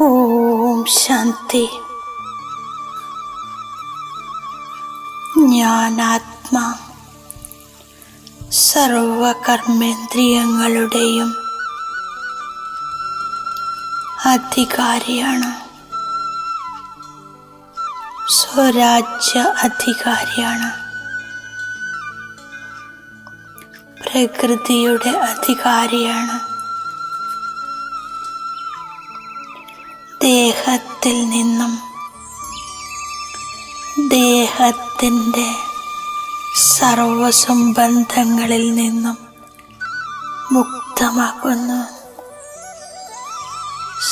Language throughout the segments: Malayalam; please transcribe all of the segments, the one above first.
ഓം ശാന്തി. ഞാനാത്മാ സർവകർമ്മേന്ദ്രിയങ്ങളുടെയും അധികാരിയാണ്. സ്വരാജ്യ അധികാരിയാണ്. പ്രകൃതിയുടെ അധികാരിയാണ്. ദേഹത്തിൽ നിന്നും ദേഹത്തിന്റെ സർവസംബന്ധങ്ങളിൽ നിന്നും മുക്തമാക്കുന്നു.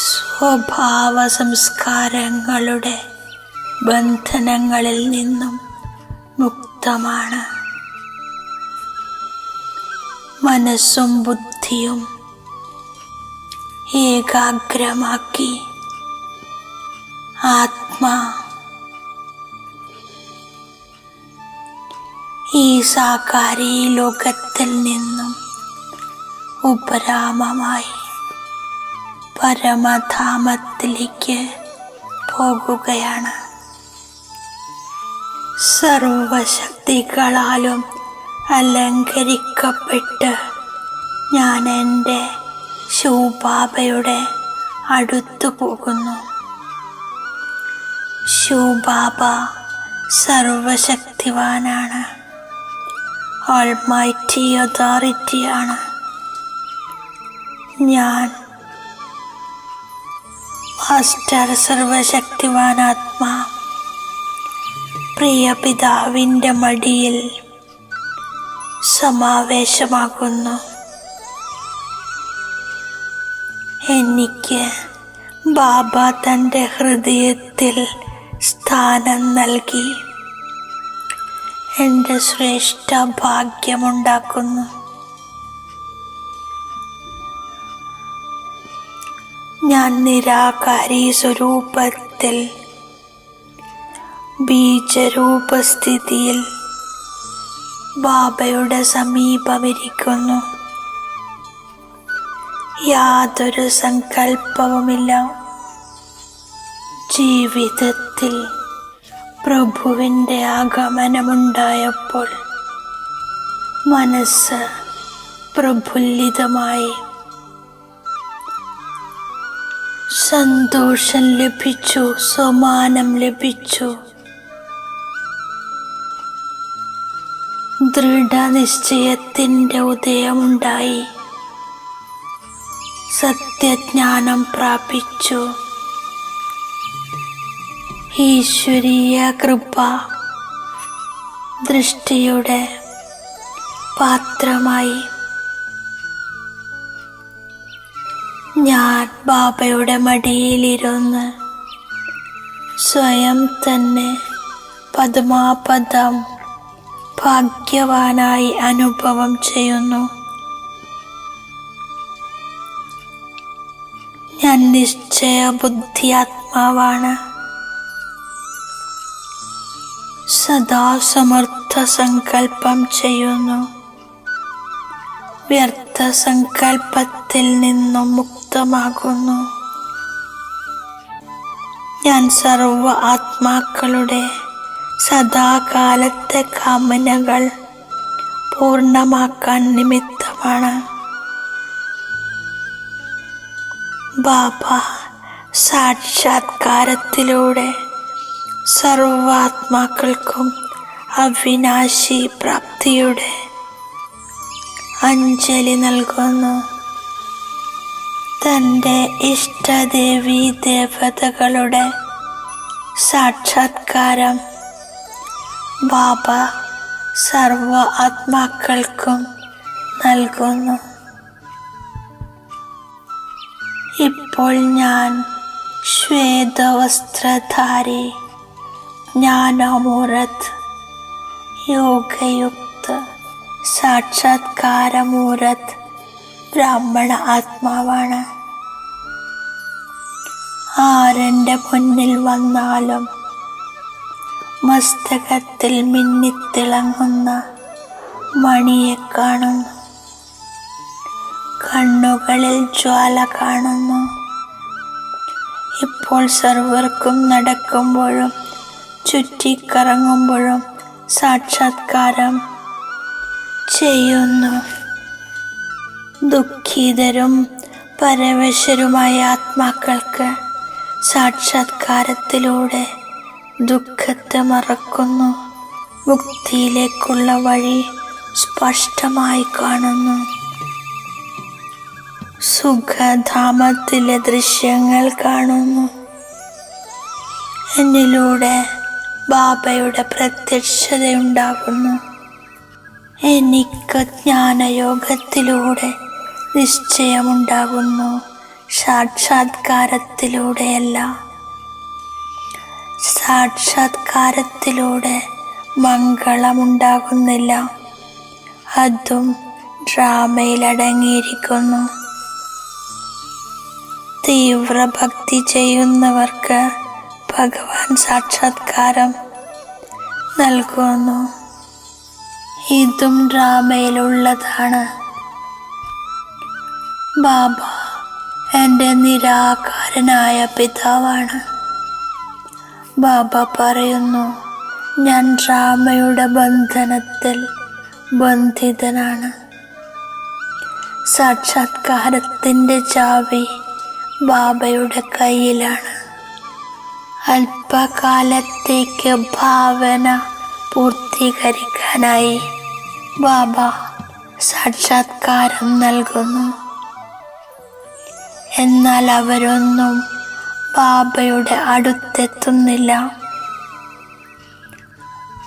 സ്വഭാവ സംസ്കാരങ്ങളുടെ ബന്ധനങ്ങളിൽ നിന്നും മുക്തമാണ്. മനസ്സും ബുദ്ധിയും ഏകാഗ്രമാക്കി ആത്മാ. ഈ സാകാരി ലോകത്തിൽ നിന്നും ഉപരാമമായി പരമധാമത്തിലേക്ക് പോകുകയാണ്. സർവശക്തികളാലും അലങ്കരിക്കപ്പെട്ട് ഞാൻ എന്റെ ശിവബാബയുടെ അടുത്തു പോകുന്നു. ശിവബാബ സർവശക്തിവാനാണ്. ഓൾമൈറ്റി അതോറിറ്റിയാണ് ഞാൻ മാസ്റ്റർ സർവശക്തിവാനാത്മാ. പ്രിയ പിതാവിന്റെ മടിയിൽ സമാവേശമാകുന്നു. എനിക്ക് ബാബ തന്റെ ഹൃദയത്തിൽ സ്ഥാനം നൽകി. എന്റെ ശ്രേഷ്ഠ ഭാഗ്യമുണ്ടാക്കുന്നു. ഞാൻ നിരാകാരി സ്വരൂപത്തിൽ ബീജരൂപസ്ഥിതിയിൽ ബാബയുടെ സമീപമിരിക്കുന്നു. യാതൊരു സങ്കല്പവുമില്ല. ജീവിതത്തിൽ പ്രഭുവിന്റെ ആഗമനമുണ്ടായപ്പോൾ മനസ്സ് പ്രഫുല്ലിതമായി. സന്തോഷം ലഭിച്ചു സമാനം ലഭിച്ചു. ദൃഢനിശ്ചയത്തിന്റെ ഉദയമുണ്ടായി. സത്യജ്ഞാനം പ്രാപിച്ചു. ഈശ്വരീയ കൃപ ദൃഷ്ടിയുടെ പാത്രമായി ഞാൻ ബാബയുടെ മടിയിലിരുന്ന് സ്വയം തന്നെ പദമാപദം ഭാഗ്യവാനായി അനുഭവം ചെയ്യുന്നു. ഞാൻ നിശ്ചയ ബുദ്ധിയാത്മാവാണ്. സദാ സമർത്ഥ സങ്കല്പം ചെയ്യുന്നു. വ്യർത്ഥ സങ്കല്പത്തിൽ നിന്നും മുക്തമാകുന്നു. ഞാൻ സർവ ആത്മാക്കളുടെ സദാകാലത്തെ കാമനകൾ പൂർണമാക്കാൻ നിമിത്തമാണ്. ബാബ സാക്ഷാത്കാരത്തിലൂടെ സർവാത്മാക്കൾക്കും അവിനാശി പ്രാപ്തിയുടെ അഞ്ജലി നൽകുന്നു. തന്റെ ഇഷ്ടദേവി ദേവതകളുടെ സാക്ഷാത്കാരം ബാബ സർവ ആത്മാക്കൾക്കും നൽകുന്നു. ഇപ്പോൾ ഞാൻ ശ്വേതവസ്ത്രധാരി ജ്ഞാനമൂരത് യോഗയുക്ത സാക്ഷാത്കാരമൂരത് ബ്രാഹ്മണ ആത്മാവാണ്. ആരെന്റെ മുന്നിൽ വന്നാലും മസ്തകത്തിൽ മിന്നിത്തിളങ്ങുന്ന മണിയെ കാണുന്നു. കണ്ണുകളിൽ ജ്വാല കാണുന്നു. ഇപ്പോൾ സർവർക്കും നടക്കുമ്പോഴും ചുറ്റിക്കറങ്ങുമ്പോഴും സാക്ഷാത്കാരം ചെയ്യുന്നു. ദുഃഖിതരും പരവശരുമായ ആത്മാക്കൾക്ക് സാക്ഷാത്കാരത്തിലൂടെ ദുഃഖത്തെ മറക്കുന്നു. മുക്തിയിലേക്കുള്ള വഴി സ്പഷ്ടമായി കാണുന്നു. സുഖധാമത്തിലെ ദൃശ്യങ്ങൾ കാണുന്നു. എന്നിലൂടെ ബാബയുടെ പ്രത്യക്ഷതയുണ്ടാകുന്നു. എനിക്ക് ജ്ഞാനയോഗത്തിലൂടെ നിശ്ചയമുണ്ടാകുന്നു. സാക്ഷാത്കാരത്തിലൂടെയല്ല. സാക്ഷാത്കാരത്തിലൂടെ മംഗളമുണ്ടാകുന്നില്ല. അതും ഡ്രാമയിലടങ്ങിയിരിക്കുന്നു. തീവ്രഭക്തി ചെയ്യുന്നവർക്ക് ഭഗവാൻ സാക്ഷാത്കാരം നൽകുന്നു. ഇതും ഡ്രാമയിലുള്ളതാണ്. ബാബ എന്റെ നിരാകാരനായ പിതാവാണ്. ബാബ പറയുന്നു ഞാൻ ഡ്രാമയുടെ ബന്ധനത്തിൽ ബന്ധിതനാണ്. സാക്ഷാത്കാരത്തിന്റെ ചാവി ബാബയുടെ കയ്യിലാണ്. അല്പകാലത്തേക്ക് ഭാവന പൂർത്തീകരിക്കാനായി ബാബ സാക്ഷാത്കാരം നൽകുന്നു. എന്നാൽ അവരൊന്നും ബാബയുടെ അടുത്തെത്തുന്നില്ല.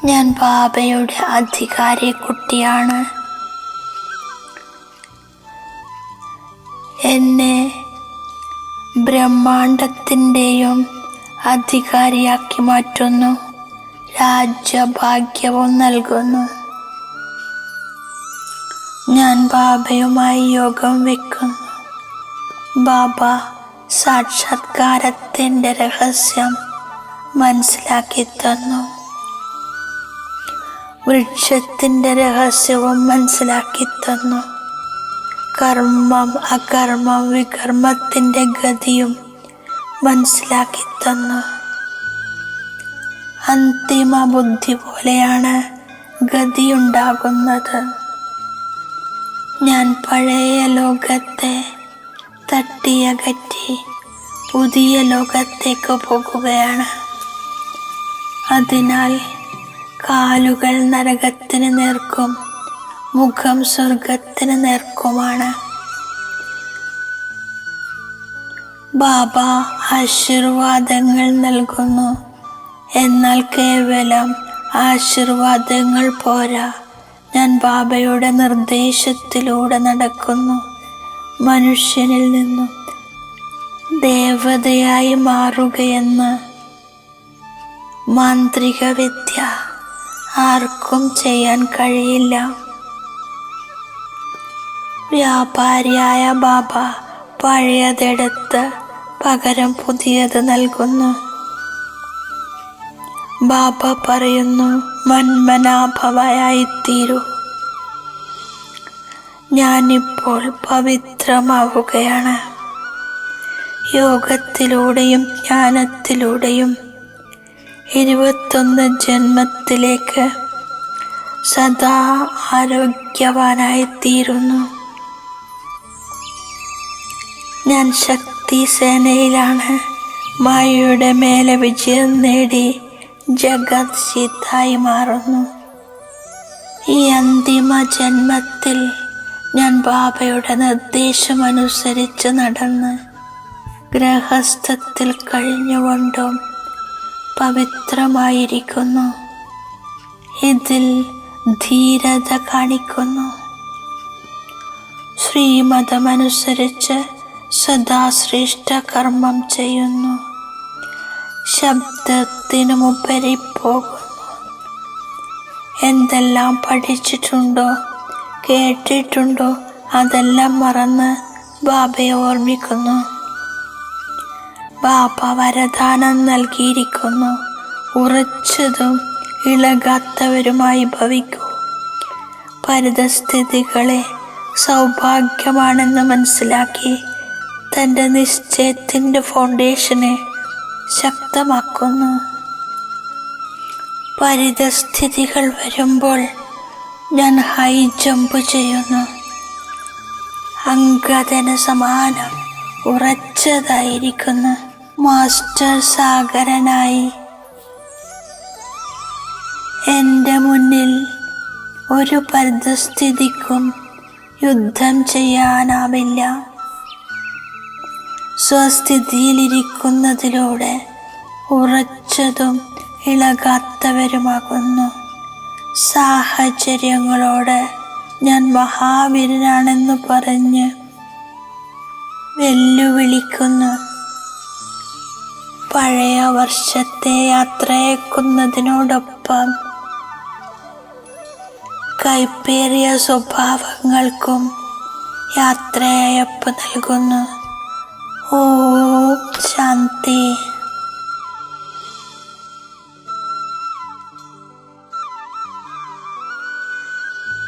ഞാൻ ബാബയുടെ അധികാരി കുട്ടിയാണ് എന്നെ ബ്രഹ്മാണ്ടത്തിന്റെയും അധികാരിയാക്കി മാറ്റുന്നു. രാജ്യഭാഗ്യവും നൽകുന്നു. ഞാൻ ബാബയുമായി യോഗം വെക്കുന്നു. ബാബ സാക്ഷാത്കാരത്തിന്റെ രഹസ്യം മനസ്സിലാക്കി തന്നു. വൃക്ഷത്തിന്റെ രഹസ്യവും മനസ്സിലാക്കി തന്നു. കർമ്മം അകർമ്മം വികർമ്മത്തിന്റെ ഗതിയും മനസ്സിലാക്കി തന്നു. അന്തിമ ബുദ്ധി പോലെയാണ് ഗതിയുണ്ടാകുന്നത്. ഞാൻ പഴയ ലോകത്തെ തട്ടിയകറ്റി പുതിയ ലോകത്തേക്ക് പോകുകയാണ്. അതിനാൽ കാലുകൾ നരകത്തിന് നേർക്കും മുഖം സ്വർഗത്തിന് നേർക്കുമാണ്. ബാബ ആശീർവാദങ്ങൾ നൽകുന്നു. എന്നാൽ കേവലം ആശീർവാദങ്ങൾ പോരാ. ഞാൻ ബാബയുടെ നിർദ്ദേശത്തിലൂടെ നടക്കുന്നു. മനുഷ്യനിൽ നിന്നും ദേവതയായി മാറുകയെന്ന് മാന്ത്രിക വിദ്യ ആർക്കും ചെയ്യാൻ കഴിയില്ല. വ്യാപാരിയായ ബാബ പഴയതെടുത്ത് പകരം പുതിയത് നൽകുന്നു. ബാബ പറയുന്നു മന്മനാഭവയായിത്തീരൂ. ഞാനിപ്പോൾ പവിത്രമാവുകയാണ്. യോഗത്തിലൂടെയും ജ്ഞാനത്തിലൂടെയും ഇരുപത്തൊന്ന് ജന്മത്തിലേക്ക് സദാ ആരോഗ്യവാനായിത്തീരുന്നു. ഞാൻ ശക്തി സേനയിലാണ് മായയുടെ മേലെ വിജയം നേടി ജഗത് സിദ്ധായി മാറുന്നു. ഈ അന്തിമ ജന്മത്തിൽ ഞാൻ ബാബയുടെ നിർദ്ദേശമനുസരിച്ച് നടന്ന് ഗ്രഹസ്ഥത്തിൽ കഴിഞ്ഞുകൊണ്ടും പവിത്രമായിരിക്കുന്നു. ഇതിൽ ധീരത കാണിക്കുന്നു. ശ്രീമതമനുസരിച്ച് സദാ ശ്രേഷ്ഠ കർമ്മം ചെയ്യുന്നു. ശബ്ദത്തിനുമുപരി പോകുന്നു. എന്തെല്ലാം പഠിച്ചിട്ടുണ്ടോ കേട്ടിട്ടുണ്ടോ അതെല്ലാം മറന്ന് ബാബയെ ഓർമ്മിക്കുന്നു. ബാബ വരദാനം നൽകിയിരിക്കുന്നു. ഉറച്ചതും ഇളകാത്തവരുമായി ഭവിക്കൂ. പരിതസ്ഥിതികളെ സൗഭാഗ്യമാണെന്ന് മനസ്സിലാക്കി തന്റെ നിശ്ചയത്തിന്റെ ഫൗണ്ടേഷനെ ശക്തമാക്കുന്നു. പരിതസ്ഥിതികൾ വരുമ്പോൾ ഞാൻ ഹൈ ജമ്പ് ചെയ്യുന്നു. അങ്കദന സമാനം ഉറച്ചതായിരിക്കുന്നു. മാസ്റ്റർ സാഗരനായി. എന്റെ മുന്നിൽ ഒരു പരിതസ്ഥിതിക്കും യുദ്ധം ചെയ്യാനാവില്ല. സ്വസ്ഥിതിയിലിരിക്കുന്നതിലൂടെ ഉറച്ചതും ഇളകാത്തവരുമാകുന്നു. സാഹചര്യങ്ങളോട് ഞാൻ മഹാവീരനാണെന്ന് പറഞ്ഞ് വെല്ലുവിളിക്കുന്നു. പഴയ വർഷത്തെ യാത്രയേക്കുന്നതിനോടൊപ്പം കൈപ്പേറിയ സ്വഭാവങ്ങൾക്കും യാത്രയയപ്പ് നൽകുന്നു. ഓം ശാന്തി